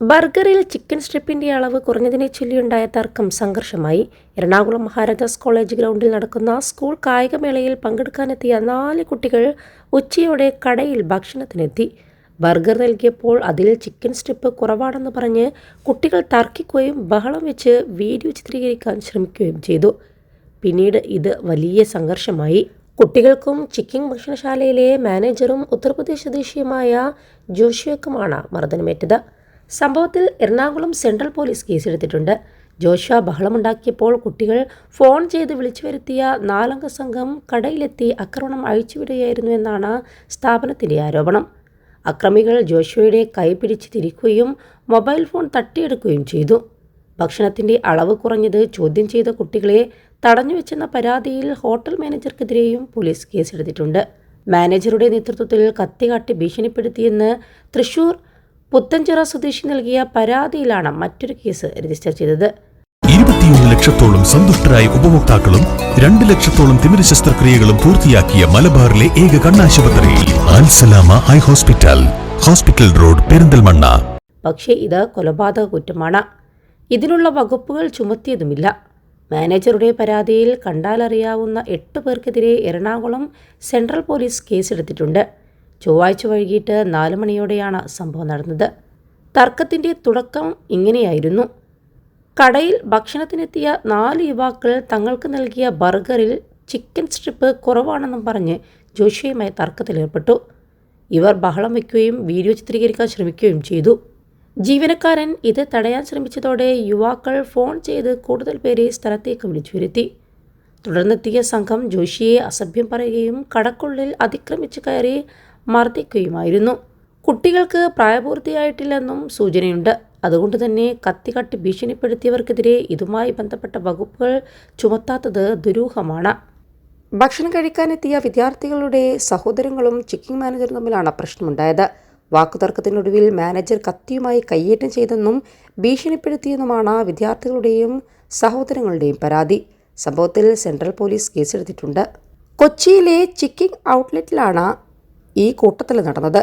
ബർഗറിൽ chicken സ്ട്രിപ്പിന്റെ അളവ് കുറഞ്ഞതിനെ ചൊല്ലിയുണ്ടായ തർക്കം സംഘർഷമായി. Ernakulam Maharajas college ഗ്രൗണ്ടിൽ നടക്കുന്ന സ്കൂൾ കായികമേളയിൽ പങ്കെടുക്കാനെത്തിയ നാല് കുട്ടികൾ ഉച്ചയോടെ കടയിൽ ഭക്ഷണത്തിനെത്തി. ബർഗർ നൽകിയപ്പോൾ അതിൽ ചിക്കൻ സ്ട്രിപ്പ് കുറവാണെന്ന് പറഞ്ഞ് കുട്ടികൾ തർക്കിക്കുകയും ബഹളം വെച്ച് വീഡിയോ ചിത്രീകരിക്കാൻ ശ്രമിക്കുകയും ചെയ്തു. പിന്നീട് ഇത് വലിയ സംഘർഷമായി. കുട്ടികൾക്കും ചിക്കിംഗ് ഭക്ഷണശാലയിലെ മാനേജറും ഉത്തർപ്രദേശ് സ്വദേശിയുമായ ജോഷിയക്കുമാണ് മർദ്ദനമേറ്റത്. സംഭവത്തിൽ എറണാകുളം സെൻട്രൽ പോലീസ് കേസെടുത്തിട്ടുണ്ട്. ജോഷ ബഹളമുണ്ടാക്കിയപ്പോൾ കുട്ടികൾ ഫോൺ ചെയ്ത് വിളിച്ചു വരുത്തിയ നാലംഗ സംഘം കടയിലെത്തി ആക്രമണം അഴിച്ചുവിടുകയായിരുന്നു എന്നാണ് സ്ഥാപനത്തിന്റെ ആരോപണം. അക്രമികൾ ജോഷയുടെ കൈ പിടിച്ച് തിരിക്കുകയും മൊബൈൽ ഫോൺ തട്ടിയെടുക്കുകയും ചെയ്തു. ഭക്ഷണത്തിന്റെ അളവ് കുറഞ്ഞത് ചോദ്യം ചെയ്ത കുട്ടികളെ തടഞ്ഞുവെച്ചെന്ന പരാതിയിൽ ഹോട്ടൽ മാനേജർക്കെതിരെയും പോലീസ് കേസെടുത്തിട്ടുണ്ട്. മാനേജറുടെ നേതൃത്വത്തിൽ കത്തികാട്ടി ഭീഷണിപ്പെടുത്തിയെന്ന് തൃശൂർ പുത്തഞ്ചിറ സ്വദേശി നൽകിയ പരാതിയിലാണ് മറ്റൊരു കേസ് രജിസ്റ്റർ ചെയ്തത്. ഇരുപത്തിയൊന്ന് ലക്ഷത്തോളം സന്തുഷ്ടരായ ഉപഭോക്താക്കളും രണ്ട് ലക്ഷത്തോളം തിമിര ശസ്ത്രക്രിയകളും പൂർത്തിയാക്കിയ മലബാറിലെ ഏക കണ്ണാശുപത്രി high hospital hospital road Perinthalmanna. പക്ഷേ ഇത് കൊലപാതക കുറ്റമാണ്. ഇതിനുള്ള വകുപ്പുകൾ ചുമത്തിയതുമില്ല. മാനേജറുടെ പരാതിയിൽ കണ്ടാലറിയാവുന്ന എട്ട് പേർക്കെതിരെ എറണാകുളം സെൻട്രൽ പോലീസ് കേസെടുത്തിട്ടുണ്ട്. ചൊവ്വാഴ്ച വൈകിട്ട് നാല് മണിയോടെയാണ് സംഭവം നടന്നത്. തർക്കത്തിന്റെ തുടക്കം ഇങ്ങനെയായിരുന്നു. കടയിൽ ഭക്ഷണത്തിനെത്തിയ നാല് യുവാക്കൾ തങ്ങൾക്ക് നൽകിയ ബർഗറിൽ ചിക്കൻ സ്ട്രിപ്പ് കുറവാണെന്നും പറഞ്ഞ് ജോഷിയുമായി തർക്കത്തിലേർപ്പെട്ടു ഇവർ ബഹളം വയ്ക്കുകയും വീഡിയോ ചിത്രീകരിക്കാൻ ശ്രമിക്കുകയും ചെയ്തു. ജീവനക്കാരൻ ഇത് തടയാൻ ശ്രമിച്ചതോടെ യുവാക്കൾ ഫോൺ ചെയ്ത് കൂടുതൽ പേരെ സ്ഥലത്തേക്ക് വിളിച്ചു വരുത്തി തുടർന്നെത്തിയ സംഘം ജോഷിയെ അസഭ്യം പറയുകയും കടക്കുള്ളിൽ അതിക്രമിച്ച് കയറി മർദ്ദിക്കുകയുമായിരുന്നു. കുട്ടികൾക്ക് പ്രായപൂർത്തിയായിട്ടില്ലെന്നും സൂചനയുണ്ട്. അതുകൊണ്ട് തന്നെ കത്തി കട്ടി ഭീഷണിപ്പെടുത്തിയവർക്കെതിരെ ഇതുമായി ബന്ധപ്പെട്ട വകുപ്പുകൾ ചുമത്താത്തത് ദുരൂഹമാണ്. ഭക്ഷണം കഴിക്കാനെത്തിയ വിദ്യാർത്ഥികളുടെ സഹോദരങ്ങളും ചെക്കിംഗ് മാനേജറും തമ്മിലാണ് പ്രശ്നമുണ്ടായത്. വാക്കുതർക്കത്തിനൊടുവിൽ മാനേജർ കത്തിയുമായി കയ്യേറ്റം ചെയ്തെന്നും ഭീഷണിപ്പെടുത്തിയെന്നുമാണ് വിദ്യാർത്ഥികളുടെയും സഹോദരങ്ങളുടെയും പരാതി. സംഭവത്തിൽ സെൻട്രൽ പോലീസ് കേസെടുത്തിട്ടുണ്ട്. കൊച്ചിയിലെ ചിക്കിംഗ് ഔട്ട്ലെറ്റിലാണ് ഈ കൂട്ടത്തിൽ നടന്നത്.